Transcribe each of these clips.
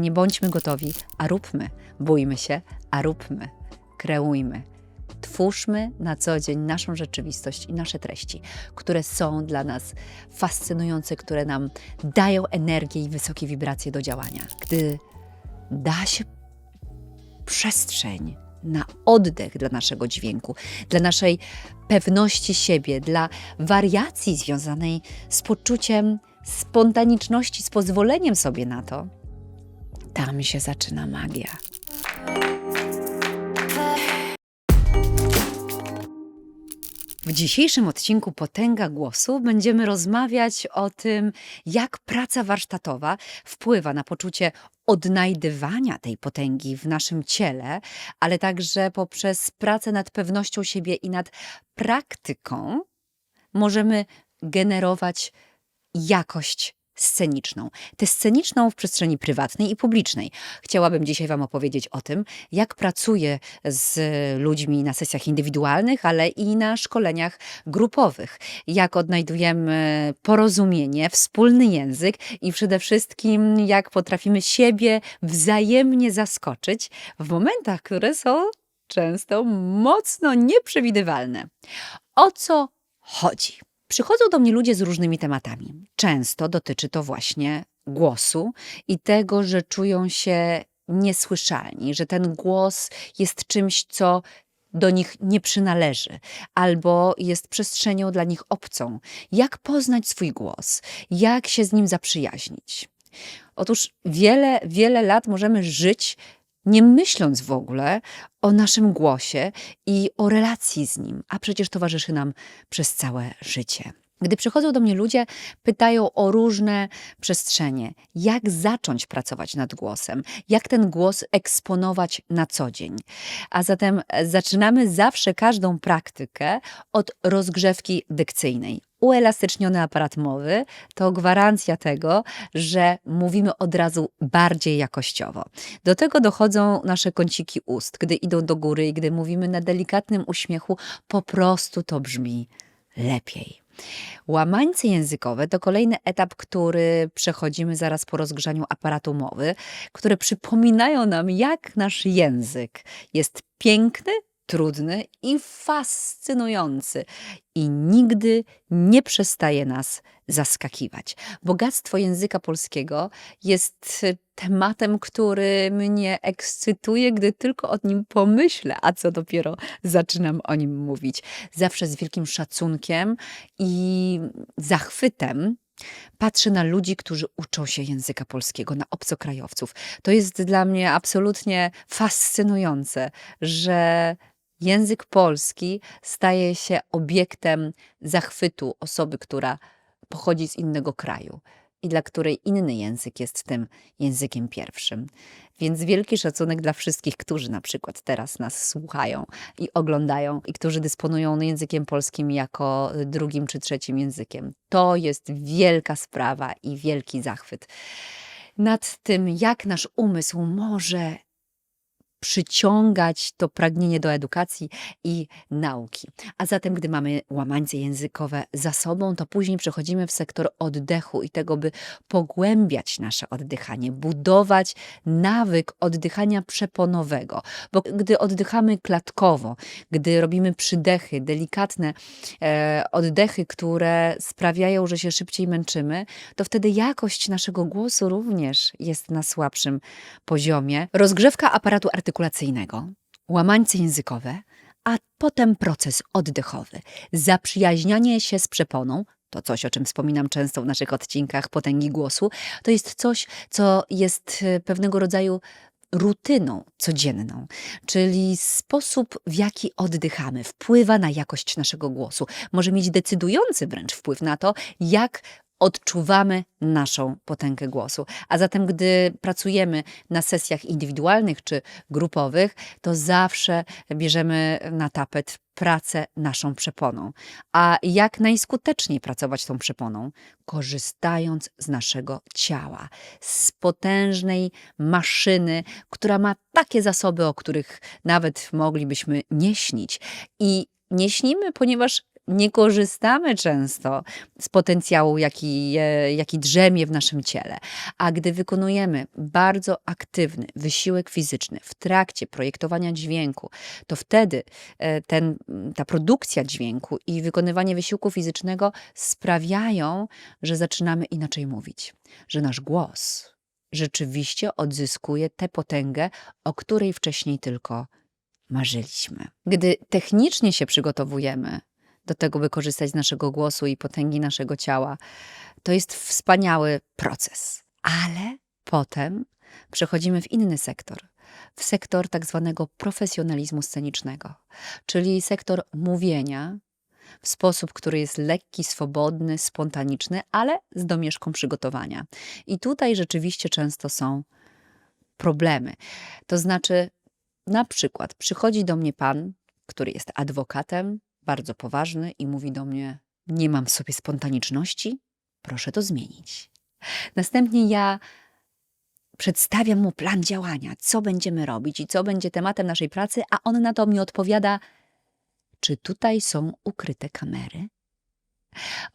Nie bądźmy gotowi, a róbmy. Bójmy się, a róbmy. Kreujmy. Twórzmy na co dzień naszą rzeczywistość i nasze treści, które są dla nas fascynujące, które nam dają energię i wysokie wibracje do działania. Gdy da się przestrzeń na oddech dla naszego dźwięku, dla naszej pewności siebie, dla wariacji związanej z poczuciem spontaniczności, z pozwoleniem sobie na to, tam się zaczyna magia. W dzisiejszym odcinku Potęga Głosu będziemy rozmawiać o tym, jak praca warsztatowa wpływa na poczucie odnajdywania tej potęgi w naszym ciele, ale także poprzez pracę nad pewnością siebie i nad praktyką możemy generować jakość sceniczną. Tę sceniczną w przestrzeni prywatnej i publicznej. Chciałabym dzisiaj Wam opowiedzieć o tym, jak pracuję z ludźmi na sesjach indywidualnych, ale i na szkoleniach grupowych. Jak odnajdujemy porozumienie, wspólny język i przede wszystkim jak potrafimy siebie wzajemnie zaskoczyć w momentach, które są często mocno nieprzewidywalne. O co chodzi? Przychodzą do mnie ludzie z różnymi tematami. Często dotyczy to właśnie głosu i tego, że czują się niesłyszalni, że ten głos jest czymś, co do nich nie przynależy, albo jest przestrzenią dla nich obcą. Jak poznać swój głos? Jak się z nim zaprzyjaźnić? Otóż wiele, wiele lat możemy żyć nie myśląc w ogóle o naszym głosie i o relacji z nim, a przecież towarzyszy nam przez całe życie. Gdy przychodzą do mnie ludzie, pytają o różne przestrzenie, jak zacząć pracować nad głosem, jak ten głos eksponować na co dzień. A zatem zaczynamy zawsze każdą praktykę od rozgrzewki dykcyjnej. Uelastyczniony aparat mowy to gwarancja tego, że mówimy od razu bardziej jakościowo. Do tego dochodzą nasze kąciki ust. Gdy idą do góry i gdy mówimy na delikatnym uśmiechu, po prostu to brzmi lepiej. Łamańce językowe to kolejny etap, który przechodzimy zaraz po rozgrzaniu aparatu mowy, które przypominają nam, jak nasz język jest piękny, trudny i fascynujący i nigdy nie przestaje nas zaskakiwać. Bogactwo języka polskiego jest tematem, który mnie ekscytuje, gdy tylko o nim pomyślę, a co dopiero zaczynam o nim mówić. Zawsze z wielkim szacunkiem i zachwytem patrzę na ludzi, którzy uczą się języka polskiego, na obcokrajowców. To jest dla mnie absolutnie fascynujące, że język polski staje się obiektem zachwytu osoby, która pochodzi z innego kraju i dla której inny język jest tym językiem pierwszym. Więc wielki szacunek dla wszystkich, którzy na przykład teraz nas słuchają i oglądają i którzy dysponują językiem polskim jako drugim czy trzecim językiem. To jest wielka sprawa i wielki zachwyt nad tym, jak nasz umysł może przyciągać to pragnienie do edukacji i nauki. A zatem, gdy mamy łamańce językowe za sobą, to później przechodzimy w sektor oddechu i tego, by pogłębiać nasze oddychanie, budować nawyk oddychania przeponowego. Bo gdy oddychamy klatkowo, gdy robimy przydechy, delikatne e, oddechy, które sprawiają, że się szybciej męczymy, to wtedy jakość naszego głosu również jest na słabszym poziomie. Rozgrzewka aparatu artykulacyjnego, łamańce językowe, a potem proces oddechowy, zaprzyjaźnianie się z przeponą, to coś, o czym wspominam często w naszych odcinkach potęgi głosu, to jest coś, co jest e, pewnego rodzaju rutyną codzienną, czyli sposób, w jaki oddychamy, wpływa na jakość naszego głosu. Może mieć decydujący wręcz wpływ na to, jak odczuwamy naszą potęgę głosu. A zatem, gdy pracujemy na sesjach indywidualnych czy grupowych, to zawsze bierzemy na tapet pracę naszą przeponą. A jak najskuteczniej pracować tą przeponą? Korzystając z naszego ciała, z potężnej maszyny, która ma takie zasoby, o których nawet moglibyśmy nie śnić. I nie śnimy, ponieważ nie korzystamy często z potencjału, jaki, e, jaki drzemie w naszym ciele. A gdy wykonujemy bardzo aktywny wysiłek fizyczny w trakcie projektowania dźwięku, to wtedy e, ten, ta produkcja dźwięku i wykonywanie wysiłku fizycznego sprawiają, że zaczynamy inaczej mówić, że nasz głos rzeczywiście odzyskuje tę potęgę, o której wcześniej tylko marzyliśmy. Gdy technicznie się przygotowujemy do tego, by korzystać z naszego głosu i potęgi naszego ciała, to jest wspaniały proces. Ale potem przechodzimy w inny sektor, w sektor tak zwanego profesjonalizmu scenicznego, czyli sektor mówienia w sposób, który jest lekki, swobodny, spontaniczny, ale z domieszką przygotowania. I tutaj rzeczywiście często są problemy. To znaczy, na przykład przychodzi do mnie pan, który jest adwokatem, bardzo poważny i mówi do mnie: Nie mam w sobie spontaniczności, proszę to zmienić. Następnie ja przedstawiam mu plan działania, co będziemy robić i co będzie tematem naszej pracy, a on na to mi odpowiada: Czy tutaj są ukryte kamery?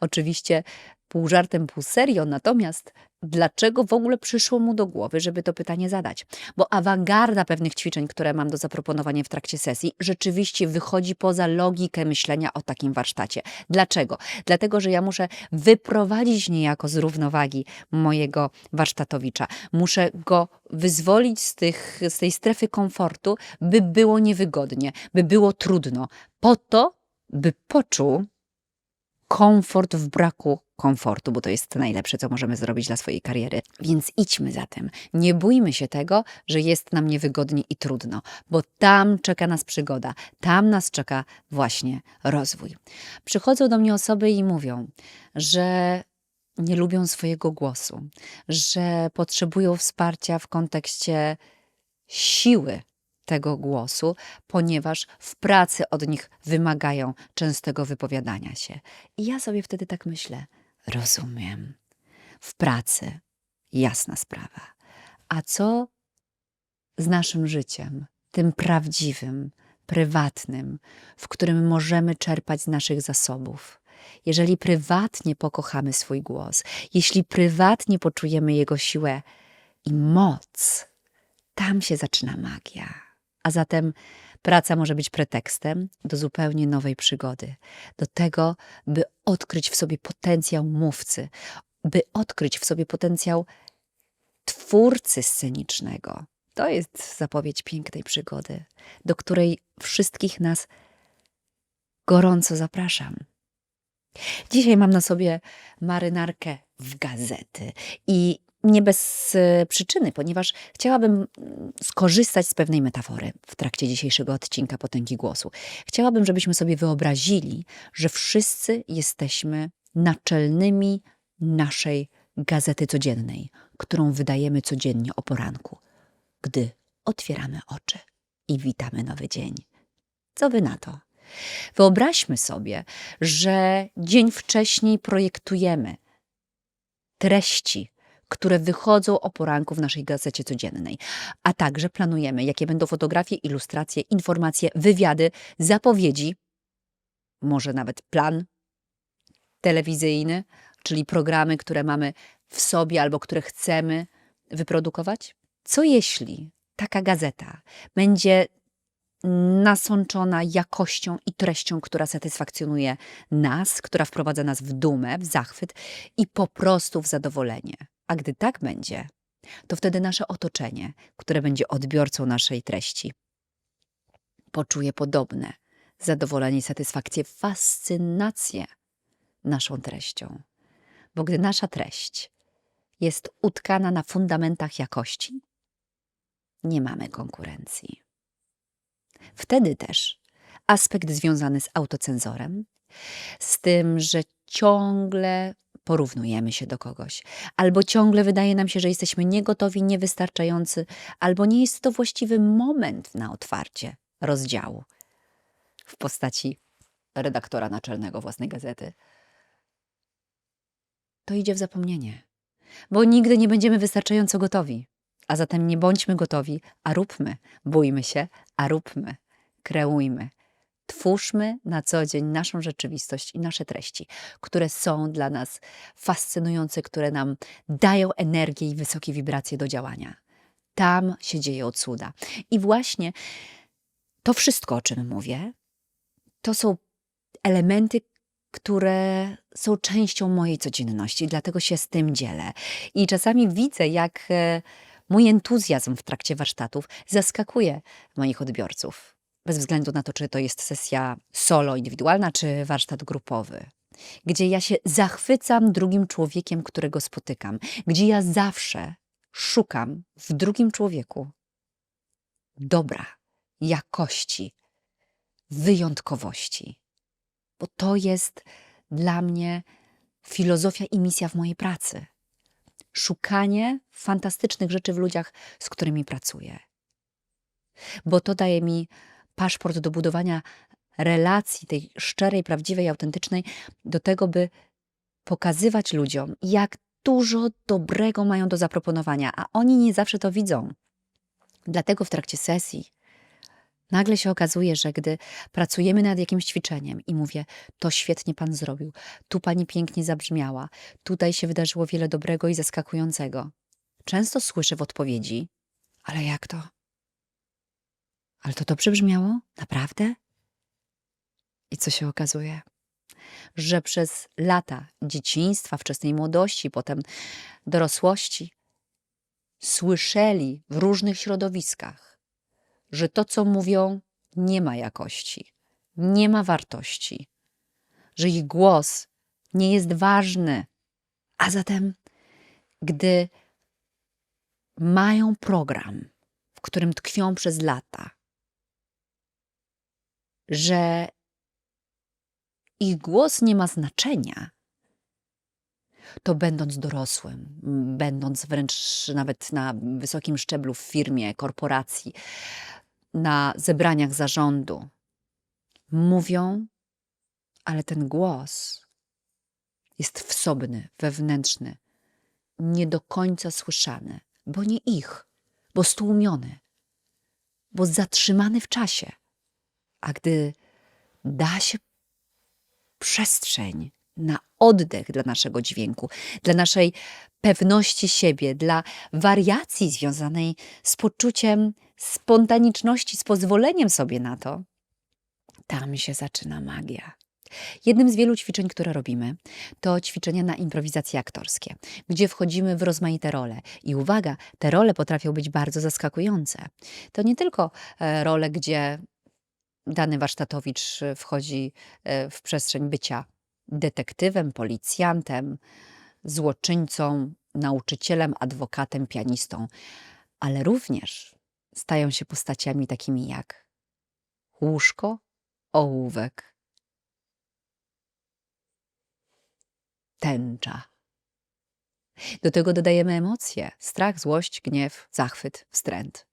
Oczywiście pół żartem, pół serio, natomiast dlaczego w ogóle przyszło mu do głowy, żeby to pytanie zadać? Bo awangarda pewnych ćwiczeń, które mam do zaproponowania w trakcie sesji, rzeczywiście wychodzi poza logikę myślenia o takim warsztacie. Dlaczego? Dlatego, że ja muszę wyprowadzić niejako z równowagi mojego warsztatowicza. Muszę go wyzwolić z, tych, z tej strefy komfortu, by było niewygodnie, by było trudno, po to, by poczuł, komfort w braku komfortu, bo to jest najlepsze, co możemy zrobić dla swojej kariery. Więc idźmy za tym. Nie bójmy się tego, że jest nam niewygodnie i trudno, bo tam czeka nas przygoda, tam nas czeka właśnie rozwój. Przychodzą do mnie osoby i mówią, że nie lubią swojego głosu, że potrzebują wsparcia w kontekście siły tego głosu, ponieważ w pracy od nich wymagają częstego wypowiadania się. I ja sobie wtedy tak myślę: rozumiem. W pracy jasna sprawa. A co z naszym życiem, tym prawdziwym, prywatnym, w którym możemy czerpać z naszych zasobów? Jeżeli prywatnie pokochamy swój głos, jeśli prywatnie poczujemy jego siłę i moc, tam się zaczyna magia. A zatem praca może być pretekstem do zupełnie nowej przygody, do tego, by odkryć w sobie potencjał mówcy, by odkryć w sobie potencjał twórcy scenicznego. To jest zapowiedź pięknej przygody, do której wszystkich nas gorąco zapraszam. Dzisiaj mam na sobie marynarkę w gazety i nie bez e, przyczyny, ponieważ chciałabym mm, skorzystać z pewnej metafory w trakcie dzisiejszego odcinka Potęgi Głosu. Chciałabym, żebyśmy sobie wyobrazili, że wszyscy jesteśmy naczelnymi naszej gazety codziennej, którą wydajemy codziennie o poranku, gdy otwieramy oczy i witamy nowy dzień. Co wy na to? Wyobraźmy sobie, że dzień wcześniej projektujemy treści które wychodzą o poranku w naszej gazecie codziennej. A także planujemy, jakie będą fotografie, ilustracje, informacje, wywiady, zapowiedzi, może nawet plan telewizyjny, czyli programy, które mamy w sobie albo które chcemy wyprodukować? Co jeśli taka gazeta będzie nasączona jakością i treścią, która satysfakcjonuje nas, która wprowadza nas w dumę, w zachwyt i po prostu w zadowolenie. A gdy tak będzie, to wtedy nasze otoczenie, które będzie odbiorcą naszej treści, poczuje podobne zadowolenie, satysfakcję, fascynację naszą treścią. Bo gdy nasza treść jest utkana na fundamentach jakości, nie mamy konkurencji. Wtedy też aspekt związany z autocenzorem, z tym, że ciągle porównujemy się do kogoś, albo ciągle wydaje nam się, że jesteśmy niegotowi, niewystarczający, albo nie jest to właściwy moment na otwarcie rozdziału w postaci redaktora naczelnego własnej gazety. To idzie w zapomnienie, bo nigdy nie będziemy wystarczająco gotowi. A zatem nie bądźmy gotowi, a róbmy. Bójmy się, a róbmy. Kreujmy. Twórzmy na co dzień naszą rzeczywistość i nasze treści, które są dla nas fascynujące, które nam dają energię i wysokie wibracje do działania. Tam się dzieje cuda. I właśnie to wszystko, o czym mówię, to są elementy, które są częścią mojej codzienności, dlatego się z tym dzielę. I czasami widzę, jak e, mój entuzjazm w trakcie warsztatów zaskakuje moich odbiorców. Bez względu na to, czy to jest sesja solo, indywidualna, czy warsztat grupowy. Gdzie ja się zachwycam drugim człowiekiem, którego spotykam. Gdzie ja zawsze szukam w drugim człowieku dobra, jakości, wyjątkowości. Bo to jest dla mnie filozofia i misja w mojej pracy. Szukanie fantastycznych rzeczy w ludziach, z którymi pracuję. Bo to daje mi paszport do budowania relacji, tej szczerej, prawdziwej, autentycznej, do tego, by pokazywać ludziom, jak dużo dobrego mają do zaproponowania, a oni nie zawsze to widzą. Dlatego w trakcie sesji nagle się okazuje, że gdy pracujemy nad jakimś ćwiczeniem i mówię, to świetnie pan zrobił, tu pani pięknie zabrzmiała, tutaj się wydarzyło wiele dobrego i zaskakującego. Często słyszę w odpowiedzi, ale jak to? Ale to dobrze brzmiało? Naprawdę? I co się okazuje? Że przez lata dzieciństwa, wczesnej młodości, potem dorosłości, słyszeli w różnych środowiskach, że to, co mówią, nie ma jakości, nie ma wartości, że ich głos nie jest ważny. A zatem, gdy mają program, w którym tkwią przez lata, że ich głos nie ma znaczenia, to będąc dorosłym, będąc wręcz nawet na wysokim szczeblu w firmie, korporacji, na zebraniach zarządu, mówią, ale ten głos jest wsobny, wewnętrzny, nie do końca słyszany, bo nie ich, bo stłumiony, bo zatrzymany w czasie. A gdy da się przestrzeń na oddech dla naszego dźwięku, dla naszej pewności siebie, dla wariacji związanej z poczuciem spontaniczności, z pozwoleniem sobie na to, tam się zaczyna magia. Jednym z wielu ćwiczeń, które robimy, to ćwiczenia na improwizacje aktorskie, gdzie wchodzimy w rozmaite role. I uwaga, te role potrafią być bardzo zaskakujące. To nie tylko e, role, gdzie dany warsztatowicz wchodzi e, w przestrzeń bycia detektywem, policjantem, złoczyńcą, nauczycielem, adwokatem, pianistą, ale również stają się postaciami takimi jak łóżko, ołówek, tęcza. Do tego dodajemy emocje: strach, złość, gniew, zachwyt, wstręt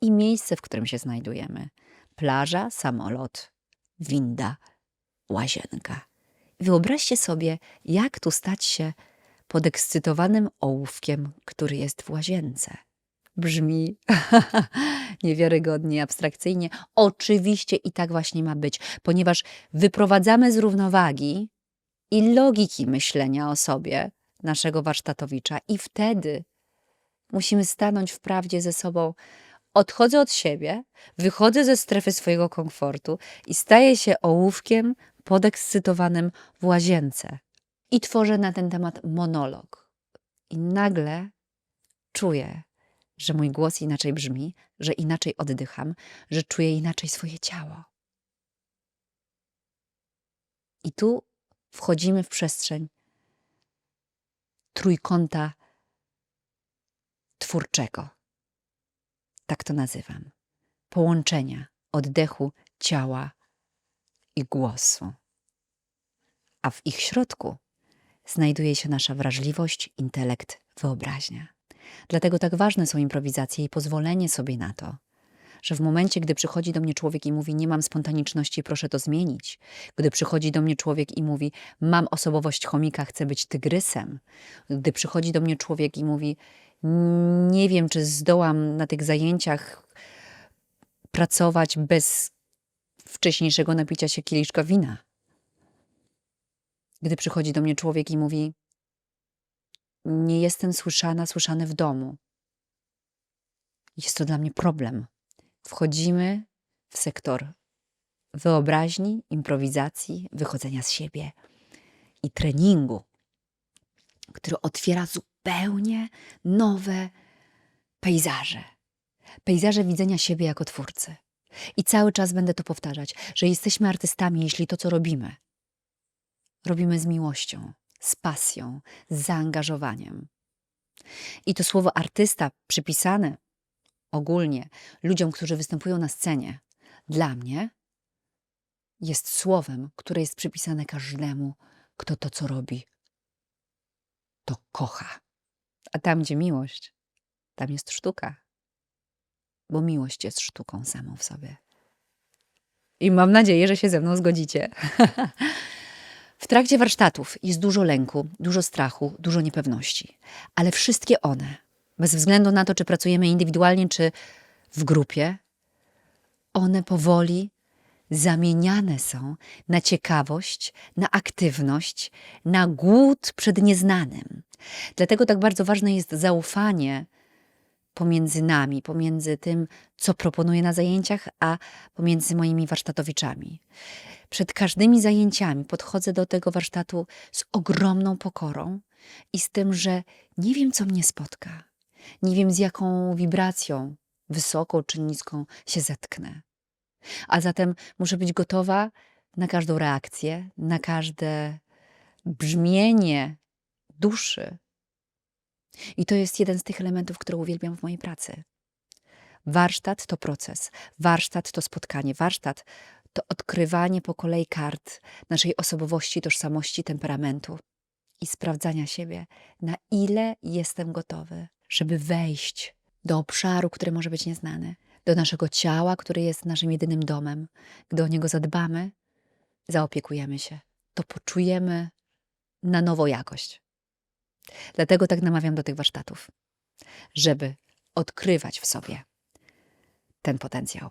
i miejsce, w którym się znajdujemy plaża, samolot, winda, łazienka. Wyobraźcie sobie, jak tu stać się podekscytowanym ołówkiem, który jest w łazience. Brzmi niewiarygodnie, abstrakcyjnie. Oczywiście i tak właśnie ma być, ponieważ wyprowadzamy z równowagi i logiki myślenia o sobie naszego warsztatowicza, i wtedy musimy stanąć w prawdzie ze sobą odchodzę od siebie, wychodzę ze strefy swojego komfortu i staję się ołówkiem podekscytowanym w łazience. I tworzę na ten temat monolog. I nagle czuję, że mój głos inaczej brzmi, że inaczej oddycham, że czuję inaczej swoje ciało. I tu wchodzimy w przestrzeń trójkąta twórczego tak to nazywam. Połączenia oddechu, ciała i głosu. A w ich środku znajduje się nasza wrażliwość, intelekt, wyobraźnia. Dlatego tak ważne są improwizacje i pozwolenie sobie na to, że w momencie, gdy przychodzi do mnie człowiek i mówi: Nie mam spontaniczności, proszę to zmienić, gdy przychodzi do mnie człowiek i mówi: Mam osobowość chomika, chcę być tygrysem, gdy przychodzi do mnie człowiek i mówi: nie wiem, czy zdołam na tych zajęciach pracować bez wcześniejszego napicia się kieliszka wina. Gdy przychodzi do mnie człowiek i mówi: Nie jestem słyszana, słyszany w domu. Jest to dla mnie problem. Wchodzimy w sektor wyobraźni, improwizacji, wychodzenia z siebie i treningu, który otwiera zupełnie nowe pejzaże. Pejzaże widzenia siebie jako twórcy. I cały czas będę to powtarzać, że jesteśmy artystami, jeśli to, co robimy, robimy z miłością, z pasją, z zaangażowaniem. I to słowo artysta przypisane ogólnie ludziom, którzy występują na scenie, dla mnie jest słowem, które jest przypisane każdemu, kto to, co robi, to kocha. A tam, gdzie miłość, tam jest sztuka. Bo miłość jest sztuką samą w sobie. I mam nadzieję, że się ze mną zgodzicie. w trakcie warsztatów jest dużo lęku, dużo strachu, dużo niepewności, ale wszystkie one, bez względu na to, czy pracujemy indywidualnie, czy w grupie, one powoli zamieniane są na ciekawość, na aktywność, na głód przed nieznanym. Dlatego tak bardzo ważne jest zaufanie pomiędzy nami, pomiędzy tym, co proponuję na zajęciach, a pomiędzy moimi warsztatowiczami. Przed każdymi zajęciami podchodzę do tego warsztatu z ogromną pokorą i z tym, że nie wiem, co mnie spotka. Nie wiem, z jaką wibracją, wysoką czy niską, się zetknę. A zatem muszę być gotowa na każdą reakcję, na każde brzmienie duszy. I to jest jeden z tych elementów, które uwielbiam w mojej pracy. Warsztat to proces, warsztat to spotkanie, warsztat to odkrywanie po kolei kart naszej osobowości, tożsamości, temperamentu i sprawdzania siebie, na ile jestem gotowy, żeby wejść do obszaru, który może być nieznany, do naszego ciała, który jest naszym jedynym domem. Gdy o niego zadbamy, zaopiekujemy się, to poczujemy na nowo jakość. Dlatego tak namawiam do tych warsztatów, żeby odkrywać w sobie ten potencjał.